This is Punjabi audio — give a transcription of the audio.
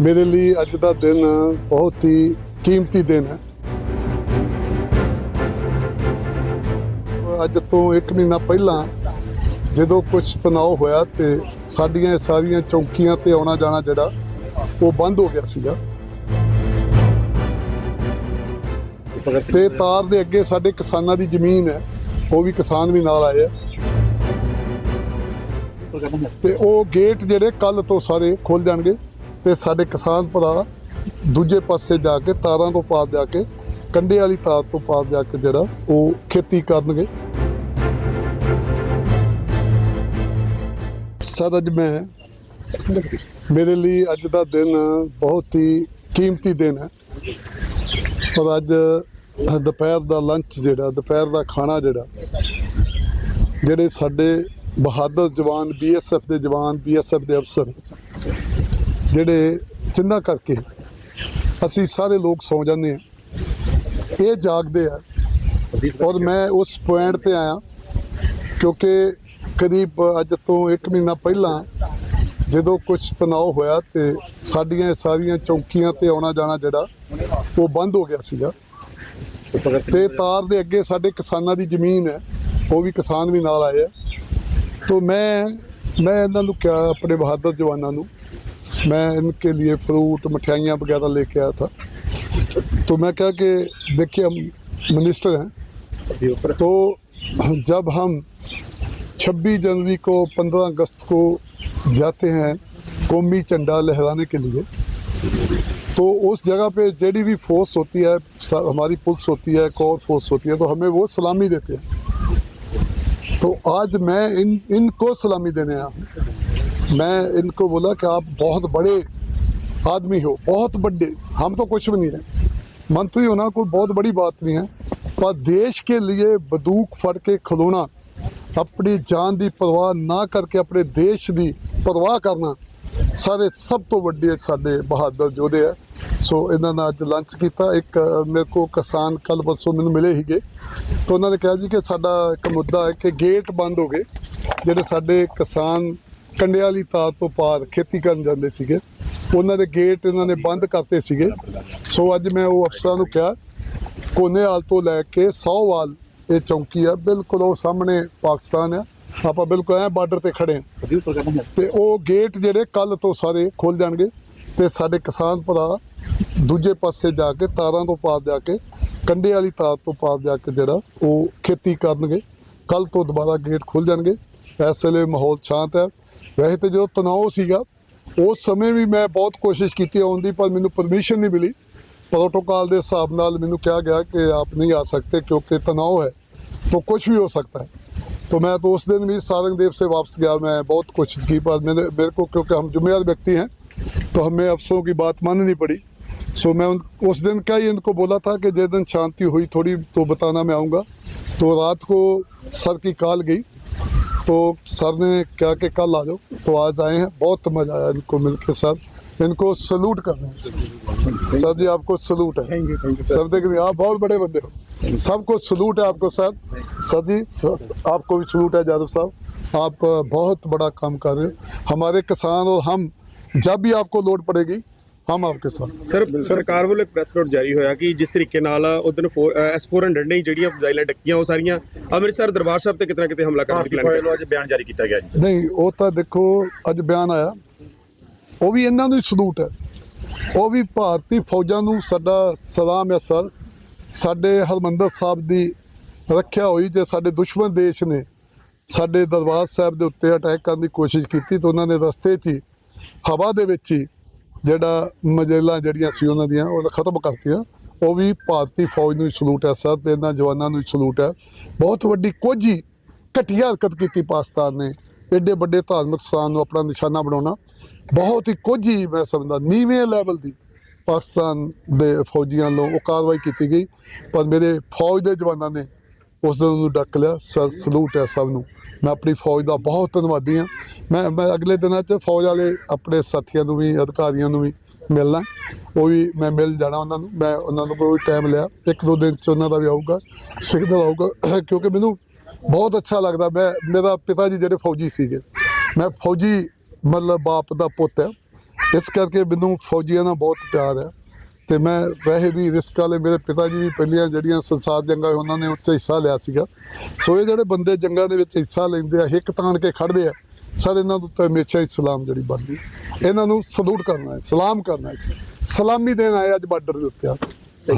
ਮੇਰੇ ਲਈ ਅੱਜ ਦਾ ਦਿਨ ਬਹੁਤ ਹੀ ਕੀਮਤੀ ਦਿਨ ਹੈ। ਅੱਜ ਤੋਂ 1 ਮਹੀਨਾ ਪਹਿਲਾਂ ਜਦੋਂ ਕੁਝ ਤਣਾਅ ਹੋਇਆ ਤੇ ਸਾਡੀਆਂ ਸਾਰੀਆਂ ਚੌਂਕੀਆਂ ਤੇ ਆਉਣਾ ਜਾਣਾ ਜਿਹੜਾ ਉਹ ਬੰਦ ਹੋ ਗਿਆ ਸੀਗਾ। ਤੇ ਤਾਰ ਦੇ ਅੱਗੇ ਸਾਡੇ ਕਿਸਾਨਾਂ ਦੀ ਜ਼ਮੀਨ ਹੈ, ਉਹ ਵੀ ਕਿਸਾਨ ਵੀ ਨਾਲ ਆਏ ਆ। ਤੇ ਉਹ ਗੇਟ ਜਿਹੜੇ ਕੱਲ ਤੋਂ ਸਾਰੇ ਖੁੱਲ ਜਾਣਗੇ। ਤੇ ਸਾਡੇ ਕਿਸਾਨ ਭਰਾ ਦੂਜੇ ਪਾਸੇ ਜਾ ਕੇ ਤਾਰਾਂ ਤੋਂ ਪਾਰ ਜਾ ਕੇ ਕੰਡੇ ਵਾਲੀ ਤਾਰ ਤੋਂ ਪਾਰ ਜਾ ਕੇ ਜਿਹੜਾ ਉਹ ਖੇਤੀ ਕਰਨਗੇ। ਸਰ, ਅੱਜ ਮੈਂ ਮੇਰੇ ਲਈ ਅੱਜ ਦਾ ਦਿਨ ਬਹੁਤ ਹੀ ਕੀਮਤੀ ਦਿਨ ਹੈ। ਪਰ ਅੱਜ ਦੁਪਹਿਰ ਦਾ ਲੰਚ ਜਿਹੜਾ, ਦੁਪਹਿਰ ਦਾ ਖਾਣਾ ਜਿਹੜਾ, ਜਿਹੜੇ ਸਾਡੇ ਬਹਾਦਰ ਜਵਾਨ ਬੀਐਸਐਫ ਦੇ ਜਵਾਨ ਬੀਐਸਐਫ ਦੇ ਅਫਸਰ ਜਿਹੜੇ ਚਿੰਨਾ ਕਰਕੇ ਅਸੀਂ ਸਾਰੇ ਲੋਕ ਸੌ ਜਾਂਦੇ ਆ ਇਹ ਜਾਗਦੇ ਆ। ਔਰ ਮੈਂ ਉਸ ਪੁਆਇੰਟ ਤੇ ਆਇਆ, ਕਿਉਂਕਿ ਕਰੀਬ ਅੱਜ ਤੋਂ 1 ਮਹੀਨਾ ਪਹਿਲਾਂ ਜਦੋਂ ਕੁਝ ਤਣਾਅ ਹੋਇਆ ਤੇ ਸਾਡੀਆਂ ਸਾਰੀਆਂ ਚੌਂਕੀਆਂ ਤੇ ਆਉਣਾ ਜਾਣਾ ਜਿਹੜਾ, ਉਹ ਬੰਦ ਹੋ ਗਿਆ ਸੀਗਾ। ਤੇ ਤਾਰ ਦੇ ਅੱਗੇ ਸਾਡੇ ਕਿਸਾਨਾਂ ਦੀ ਜ਼ਮੀਨ ਹੈ, ਉਹ ਵੀ ਕਿਸਾਨ ਵੀ ਨਾਲ ਆਏ ਆ। ਤੋਂ ਮੈਂ ਮੈਂ ਇਹਨਾਂ ਨੂੰ ਕਿਹਾ, ਆਪਣੇ ਬਹਾਦਰ ਜਵਾਨਾਂ ਨੂੰ मैं इनके लिए फ्रूट, मिठाइयाँ वगैरह लेके आया था। तो मैं कहा कि देखिए, हम मिनिस्टर हैं। तो जब हम 26 जनवरी को 15 अगस्त को जाते हैं कौमी झंडा लहराने के लिए तो उस जगह पे जेडी भी फोर्स होती है हमारी पुलिस होती है कौर फोर्स होती है तो हमें वो सलामी देते हैं। तो आज मैं इन इनको सलामी देने आया हूँ। मैं इनको बोला कि आप बहुत बड़े आदमी हो बहुत बड़े हम तो कुछ भी नहीं है मंत्री होना कोई बहुत बड़ी बात नहीं है पर देश के लिए बंदूक फड़ के खलोना अपनी जान ਦੀ ਪਰਵਾਹ ਨਾ ਕਰਕੇ ਆਪਣੇ ਦੇਸ਼ ਦੀ ਪਰਵਾਹ ਕਰਨਾ ਸਾਰੇ ਸਭ ਤੋਂ ਵੱਡੇ ਸਾਡੇ ਬਹਾਦਰ ਯੋਧੇ ਆ ਸੋ ਇਹਨਾਂ ਨਾਲ ਅੱਜ ਲੰਚ ਕੀਤਾ ਇੱਕ ਅ, ਮੇਰੇ ਕੋ ਕਿਸਾਨ ਕੱਲ ਪਰਸੋਂ ਮੈਨੂੰ ਮਿਲੇ ਸੀਗੇ ਤਾਂ ਉਹਨਾਂ ਨੇ ਕਿਹਾ ਜੀ ਕਿ ਸਾਡਾ ਇੱਕ ਮੁੱਦਾ ਹੈ ਕਿ ਗੇਟ ਬੰਦ ਹੋ ਗਏ ਜਿਹੜੇ ਸਾਡੇ ਕਿਸਾਨ ਕੰਡਿਆਂ ਵਾਲੀ ਤਾਰ ਤੋਂ ਪਾਰ ਖੇਤੀ ਕਰਨ ਜਾਂਦੇ ਸੀਗੇ। ਉਹਨਾਂ ਦੇ ਗੇਟ ਇਹਨਾਂ ਨੇ ਬੰਦ ਕਰਤੇ ਸੀਗੇ। ਸੋ ਅੱਜ ਮੈਂ ਉਹ ਅਫਸਰਾਂ ਨੂੰ ਕਿਹਾ ਕੋਨੇਵਾਲ ਤੋਂ ਲੈ ਕੇ ਸੌਵਾਲ ਇਹ ਚੌਂਕੀ ਆ, ਬਿਲਕੁਲ ਉਹ ਸਾਹਮਣੇ ਪਾਕਿਸਤਾਨ ਆ। ਆਪਾਂ ਬਿਲਕੁਲ ਐ ਬਾਰਡਰ ਤੇ ਖੜੇ ਹਾਂ। ਤੇ ਉਹ ਗੇਟ ਜਿਹੜੇ ਕੱਲ ਤੋਂ ਸਾਰੇ ਖੁੱਲ ਜਾਣਗੇ ਤੇ ਸਾਡੇ ਕਿਸਾਨ ਭਰਾ ਦੂਜੇ ਪਾਸੇ ਜਾ ਕੇ ਤਾਰਾਂ ਤੋਂ ਪਾਰ ਜਾ ਕੇ ਕੰਡੇ ਵਾਲੀ ਤਾਰ ਤੋਂ ਪਾਰ ਜਾ ਕੇ ਜਿਹੜਾ ਉਹ ਖੇਤੀ ਕਰਨਗੇ। ਕੱਲ ਤੋਂ ਦੁਬਾਰਾ ਗੇਟ ਖੁੱਲ ਜਾਣਗੇ। ਇਸ ਵੇਲੇ ਮਾਹੌਲ ਸ਼ਾਂਤ ਹੈ ਵੈਸੇ ਤੇ ਜਦੋਂ ਤਣਾਅ ਸੀਗਾ ਉਸ ਸਮੇਂ ਵੀ ਮੈਂ ਬਹੁਤ ਕੋਸ਼ਿਸ਼ ਕੀਤੀ ਆਉਣ ਦੀ ਪਰ ਮੈਨੂੰ ਪਰਮਿਸ਼ਨ ਨਹੀਂ ਮਿਲੀ प्रोटोकॉल ਦੇ ਹਿਸਾਬ ਨਾਲ ਮੈਨੂੰ ਕਿਹਾ ਗਿਆ ਕਿ ਆਪ नहीं आ सकते क्योंकि तनाव है तो कुछ भी हो सकता है तो मैं तो उस दिन भी सारंगदेव से वापस गया मैं बहुत कोशिश की पर मेरे मेरे को क्योंकि हम जिम्मेदार व्यक्ति हैं तो हमें अफसरों की बात माननी पड़ी सो मैं उन, उस दिन क्या ही इनको बोला था कि जिस दिन शांति हुई थोड़ी तो बताना मैं आऊँगा तो रात को सर की कॉल गई तो सर ने कहा कि कल आ जाओ। तो आज आए हैं बहुत मज़ा आया इनको मिलके सर। इनको सलूट कर रहे हैं। सर जी आपको सलूट है। सर देख रहे आप बहुत बड़े बंदे हो। सबको सलूट है आपको सर। सर जी सर, आपको भी सलूट है यादव साहब। आप बहुत बड़ा काम कर रहे हो। हमारे किसान और हम जब भी आपको लोड पड़ेगी ਹਮ ਆਪਕੇ ਸਾਥ ਸਰ ਸਰਕਾਰ ਵੱਲੋਂ ਪ੍ਰੈਸ ਨੋਟ ਜਾਰੀ ਹੋਇਆ ਕਿ ਜਿਸ ਤਰੀਕੇ ਨਾਲ ਉਦੋਂ S400 ਨੇ ਜਿਹੜੀਆਂ ਫਜ਼ਾਈਲਾਂ ਡੱਕੀਆਂ ਉਹ ਸਾਰੀਆਂ ਅੰਮ੍ਰਿਤਸਰ ਦਰਬਾਰ ਸਾਹਿਬ ਤੇ ਕਿਤਨਾ ਕਿਤੇ ਹਮਲਾ ਕਰਨ ਦੀ ਪਲਾਨ ਅੱਜ ਬਿਆਨ ਜਾਰੀ ਕੀਤਾ ਗਿਆ ਜੀ ਨਹੀਂ ਉਹ ਤਾਂ ਦੇਖੋ ਅੱਜ ਬਿਆਨ ਆਇਆ। ਉਹ ਵੀ ਇਹਨਾਂ ਦਾ ਹੀ ਸਲੂਟ ਹੈ। ਉਹ ਵੀ ਭਾਰਤੀ ਫੌਜਾਂ ਨੂੰ ਸਾਡਾ ਸਲਾਮ ਹੈ ਸਰ। ਸਾਡੇ ਹਰਮੰਦਰ ਸਾਹਿਬ ਦੀ ਰੱਖਿਆ ਹੋਈ ਜੇ ਸਾਡੇ ਦੁਸ਼ਮਣ ਦੇਸ਼ ਨੇ ਸਾਡੇ ਦਰਬਾਰ ਸਾਹਿਬ ਦੇ ਉੱਤੇ ਅਟੈਕ ਕਰਨ ਦੀ ਕੋਸ਼ਿਸ਼ ਕੀਤੀ ਤਾਂ ਉਹਨਾਂ ਨੇ ਰਸਤੇ 'ਚ ਹੀ ਹਵਾ ਦੇ ਵਿੱਚ ਹੀ ਜਿਹੜਾ ਮਜੇਲਾਂ ਜਿਹੜੀਆਂ ਸੀ ਉਹਨਾਂ ਦੀਆਂ, ਉਹ ਖਤਮ ਕਰਤੀਆਂ। ਉਹ ਵੀ ਭਾਰਤੀ ਫੌਜ ਨੂੰ ਹੀ ਸਲੂਟ ਹੈ ਸਰ ਤੇ ਇਹਨਾਂ ਜਵਾਨਾਂ ਨੂੰ ਹੀ ਸਲੂਟ ਹੈ। ਬਹੁਤ ਵੱਡੀ ਕੋਝੀ ਘਟੀਆ ਹਰਕਤ ਕੀਤੀ ਪਾਕਿਸਤਾਨ ਨੇ। ਐਡੇ ਵੱਡੇ ਧਾਰਮਿਕ ਸਥਾਨ ਨੂੰ ਆਪਣਾ ਨਿਸ਼ਾਨਾ ਬਣਾਉਣਾ। ਬਹੁਤ ਹੀ ਕੋਝੀ ਮੈਂ ਸਮਝਦਾ, ਨੀਵੇਂ ਲੈਵਲ ਦੀ ਪਾਕਿਸਤਾਨ ਦੇ ਫੌਜੀਆਂ ਵੱਲੋਂ ਉਹ ਕਾਰਵਾਈ ਕੀਤੀ ਗਈ। ਪਰ ਮੇਰੇ ਫੌਜ ਦੇ ਜਵਾਨਾਂ ਨੇ ਉਸ ਦਿਨ ਉਹਨੂੰ ਡੱਕ ਲਿਆ ਸਲੂਟ ਹੈ ਸਭ ਨੂੰ। ਮੈਂ ਆਪਣੀ ਫੌਜ ਦਾ ਬਹੁਤ ਧੰਨਵਾਦੀ ਹਾਂ। ਮੈਂ ਮੈਂ ਅਗਲੇ ਦਿਨਾਂ 'ਚ ਫੌਜ ਵਾਲੇ ਆਪਣੇ ਸਾਥੀਆਂ ਨੂੰ ਵੀ, ਅਧਿਕਾਰੀਆਂ ਨੂੰ ਵੀ ਮਿਲਣਾ। ਉਹ ਵੀ ਮੈਂ ਮਿਲ ਜਾਣਾ ਉਹਨਾਂ ਨੂੰ। ਮੈਂ ਉਹਨਾਂ ਨੂੰ ਕੋਈ ਟਾਈਮ ਲਿਆ। ਇੱਕ ਦੋ ਦਿਨ 'ਚ ਉਹਨਾਂ ਦਾ ਵੀ ਆਊਗਾ ਸਿਗਨਲ ਆਊਗਾ। ਕਿਉਂਕਿ ਮੈਨੂੰ ਬਹੁਤ ਅੱਛਾ ਲੱਗਦਾ। ਮੈਂ, ਮੇਰਾ ਪਿਤਾ ਜੀ ਜਿਹੜੇ ਫੌਜੀ ਸੀਗੇ, ਮੈਂ ਫੌਜੀ ਮਤਲਬ ਬਾਪ ਦਾ ਪੁੱਤ ਹੈ। ਇਸ ਕਰਕੇ ਮੈਨੂੰ ਫੌਜੀਆਂ ਨਾਲ ਬਹੁਤ ਪਿਆਰ ਹੈ। ਤੇ ਮੈਂ ਵੈਸੇ ਵੀ ਰਿਸਕ ਵਾਲੇ ਮੇਰੇ ਪਿਤਾ ਜੀ ਵੀ ਪਹਿਲੀਆਂ ਜਿਹੜੀਆਂ ਸੰਸਾਰ ਜੰਗਾਂ ਹੋਈਆਂ, ਉਹਨਾਂ ਨੇ ਉੱਚ ਹਿੱਸਾ ਲਿਆ ਸੀਗਾ। ਸੋ ਇਹ ਜਿਹੜੇ ਬੰਦੇ ਜੰਗਾਂ ਦੇ ਵਿੱਚ ਹਿੱਸਾ ਲੈਂਦੇ ਆ ਹਿੱਕ ਤਾਣ ਕੇ ਖੜਦੇ ਆ ਸਰ ਇਹਨਾਂ ਦੇ ਉੱਤੇ ਹਮੇਸ਼ਾ ਹੀ ਸਲਾਮ ਜਿਹੜੀ ਬਣਦੀ। ਇਹਨਾਂ ਨੂੰ ਸਲੂਟ ਕਰਨਾ ਹੈ ਸਲਾਮ ਕਰਨਾ ਹੈ। ਸਲਾਮੀ ਦੇਣ ਆਏ ਅੱਜ ਬਾਰਡਰ ਦੇ ਉੱਤੇ ਆ।